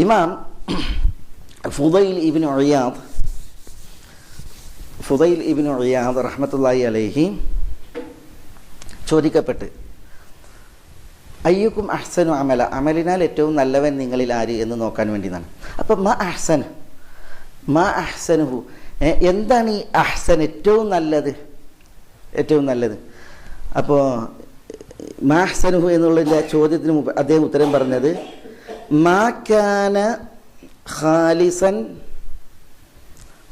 ഇമാം ഫുദൈൽ ഇബിൻ ഒഴിയാദ് ഫുദൈൽ ഇബിൻ ഒഴിയാദ് റഹ്മത്തുള്ളാഹി അലൈഹി ചോദിക്കപ്പെട്ട് അയ്യക്കും അഹ്സനു അമല അമലിനാൽ ഏറ്റവും നല്ലവൻ നിങ്ങളിൽ ആര് എന്ന് നോക്കാൻ വേണ്ടിയതാണ് അപ്പം മ അഹ്സൻ മ അഹ്സനുഹു എന്താണ് ഈ അഹ്സൻ ഏറ്റവും നല്ലത്? ഏറ്റവും നല്ലത്. അപ്പോൾ മാ അഹ്സനുഹു എന്നുള്ള ചോദ്യത്തിന് അദ്ദേഹം ഉത്തരം പറഞ്ഞത് മാ കാന ഖാലിസൻ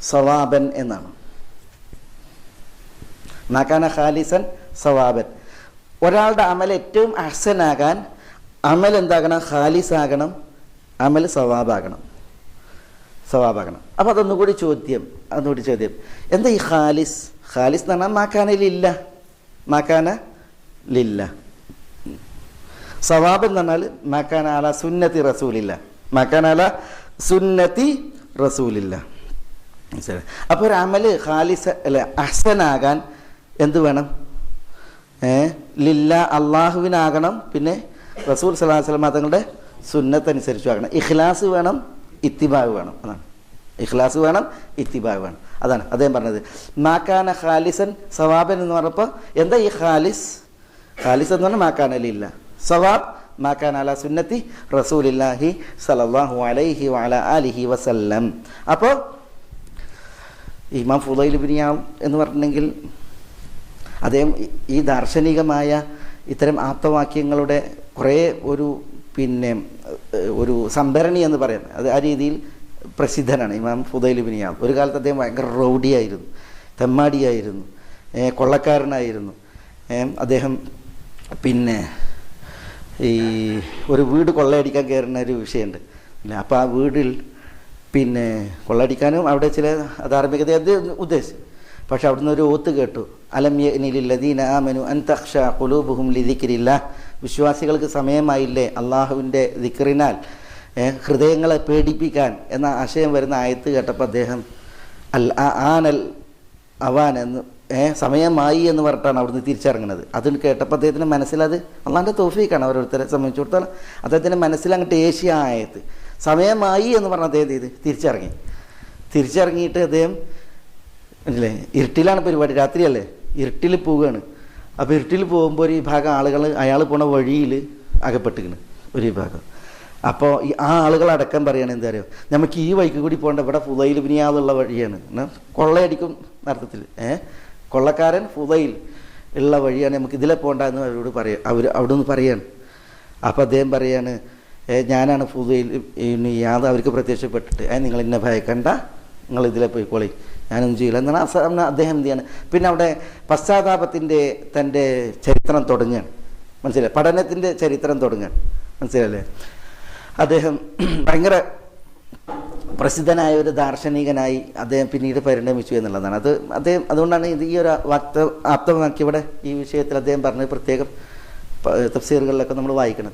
സവാബൻ എന്നാണ്. മാക്കാന ഖാലിസൻ സവാബൻ. ഒരാളുടെ അമൽ ഏറ്റവും അഹ്സനാകാൻ അമൽ എന്താകണം? ഖാലിസ് ആകണം അമൽ സവാബാകണം. സവാബാകണം. അപ്പോൾ അതൊന്നുകൂടി ചോദ്യം. അതൊന്നുകൂടി ചോദ്യം. എന്താ ഈ ഖാലിസ്? ഖാലിസ് എന്ന് പറഞ്ഞാൽ മാക്കാന ലില്ല മാക്കാന ലില്ല. സവാബ് എന്ന് പറഞ്ഞാൽ മക്കാനാല സുന്നത്തി റസൂലില്ല. മക്കാനാല സുന്നത്തി റസൂലില്ല. അപ്പോൾ ഒരു അമൽ ഖാലിസ അല്ല അഹ്സനാകാൻ എന്ത് വേണം? ഏ? ലില്ല അള്ളാഹുവിനാകണം പിന്നെ റസൂൽ സലാഹു വസ്ലം തങ്ങളുടെ സുന്നത്തനുസരിച്ചും ആകണം. ഇഖ്ലാസ് വേണം ഇത്തിബാവ് വേണം. അതാണ്. ഇഖ്ലാസ് വേണം ഇത്തിബാവ് വേണം. അതാണ് അദ്ദേഹം പറഞ്ഞത്. മാക്കാന ഖാലിസൻ സവാബൻ എന്ന് പറഞ്ഞപ്പോൾ എന്താ ഈ ഖാലിസ്? ഖാലിസ് എന്ന് പറഞ്ഞാൽ മാക്കാന ലില്ല. സവാബ് മാക്കാൻ അല സുന്നത്തി റസൂലില്ലാഹി സലല്ലാഹു അലൈഹി വല അലിഹി വസല്ലം. അപ്പോൾ ഇമാം ഫുദൈൽ ബിനിയാം എന്ന് പറഞ്ഞിട്ടുണ്ടെങ്കിൽ അദ്ദേഹം ഈ- ദാർശനികമായ ഇത്തരം ആപ്തവാക്യങ്ങളുടെ കുറേ ഒരു പിന്നെ ഒരു സംഭരണി എന്ന് പറയുന്നത്. അത് ആ രീതിയിൽ പ്രസിദ്ധനാണ് ഇമാം ഫുദൈൽ ബിനിയാം ഒരു കാലത്ത് അദ്ദേഹം ഭയങ്കര റൗഡിയായിരുന്നു തെമ്മാടിയായിരുന്നു കൊള്ളക്കാരനായിരുന്നു. അദ്ദേഹം പിന്നെ ഈ ഒരു വീട് കൊള്ളയടിക്കാൻ കയറുന്ന ഒരു വിഷയമുണ്ട് അപ്പോൾ ആ വീടിൽ പിന്നെ കൊള്ളടിക്കാനും അവിടെ ചില ധാർമ്മികത അത് ഉദ്ദേശിച്ചു. പക്ഷെ അവിടുന്ന് ഒരു ഓത്ത് കേട്ടു. അലമ്യലദീന ആമനു അൻ തക്ഷ കുലൂബുഹും ലിദിക്കിരില്ല വിശ്വാസികൾക്ക് സമയമായില്ലേ അള്ളാഹുവിന്റെ ദിക്റിനാൽ ഹൃദയങ്ങളെ പേടിപ്പിക്കാൻ എന്ന ആശയം വരുന്ന ആയത്ത് കേട്ടപ്പോൾ അദ്ദേഹം അൽ ആനൽ അവാൻ എന്ന് സമയമായി എന്ന് പറഞ്ഞിട്ടാണ് അവിടുന്ന് തിരിച്ചിറങ്ങുന്നത്. അത് കേട്ടപ്പോൾ അദ്ദേഹത്തിന് മനസ്സിലത് അള്ളാന്റെ തോഫീക്കാണ് ഓരോരുത്തരെ സംബന്ധിച്ചിടത്തോളം അദ്ദേഹത്തിന്റെ മനസ്സിൽ അങ്ങോട്ട് ഏഷ്യ ആയത്. സമയമായി എന്ന് പറഞ്ഞ അദ്ദേഹം ഇത് തിരിച്ചിറങ്ങി. തിരിച്ചിറങ്ങിയിട്ട് അദ്ദേഹം അല്ലേ ഇരുട്ടിലാണ് പരിപാടി. രാത്രിയല്ലേ? ഇരുട്ടിൽ പോവുകയാണ്. അപ്പോൾ ഇരുട്ടിൽ പോകുമ്പോൾ ഒരു വിഭാഗം ആളുകൾ അയാൾ പോണ വഴിയിൽ അകപ്പെട്ടിരിക്കുന്നു ഒരു വിഭാഗം. അപ്പോൾ ഈ ആ ആളുകളടക്കം പറയുകയാണ് എന്താ പറയുക നമുക്ക് ഈ വഴിക്ക് കൂടി പോകേണ്ട ഇവിടെ പുതയിൽ പിനിയാതുള്ള വഴിയാണ്. കൊള്ളയടിക്കും അർത്ഥത്തിൽ ഏ? കൊള്ളക്കാരൻ ഫുതയിൽ ഉള്ള വഴിയാണ് നമുക്ക് ഇതിലെ പോകണ്ട എന്ന് അവരോട് പറയാം അവർ അവിടെ നിന്ന് പറയാണ്. അപ്പോൾ അദ്ദേഹം പറയാണ് "ഏ, ഞാനാണ് ഫുതയിൽ യാത് അവർക്ക് പ്രത്യക്ഷപ്പെട്ടിട്ട് നിങ്ങൾ എന്നെ ഭയക്കണ്ട നിങ്ങൾ ഇതിലെ പോയിക്കോളി. ഞാനൊന്നും ചെയ്യില്ല. എന്നാണ് അദ്ദേഹം എന്ത് ചെയ്യാണ്? പിന്നെ അവിടെ പശ്ചാത്താപത്തിന്റെ തന്റെ ചരിത്രം തുടങ്ങുകയാണ്. മനസ്സിലായി? പഠനത്തിന്റെ ചരിത്രം തുടങ്ങുകയാണ്. മനസ്സിലല്ലേ അദ്ദേഹം ഭയങ്കര പ്രസിദ്ധനായ ഒരു ദാർശനികനായി അദ്ദേഹം പിന്നീട് പരിണമിച്ചു എന്നുള്ളതാണ്. അത് അദ്ദേഹം അതുകൊണ്ടാണ് ഇത് ഈ ഒരു വാക്ത ആപ്തമാക്കി ഇവിടെ ഈ വിഷയത്തിൽ അദ്ദേഹം പറഞ്ഞത് പ്രത്യേകം തഫ്സീറുകളിലൊക്കെ നമ്മൾ വായിക്കണം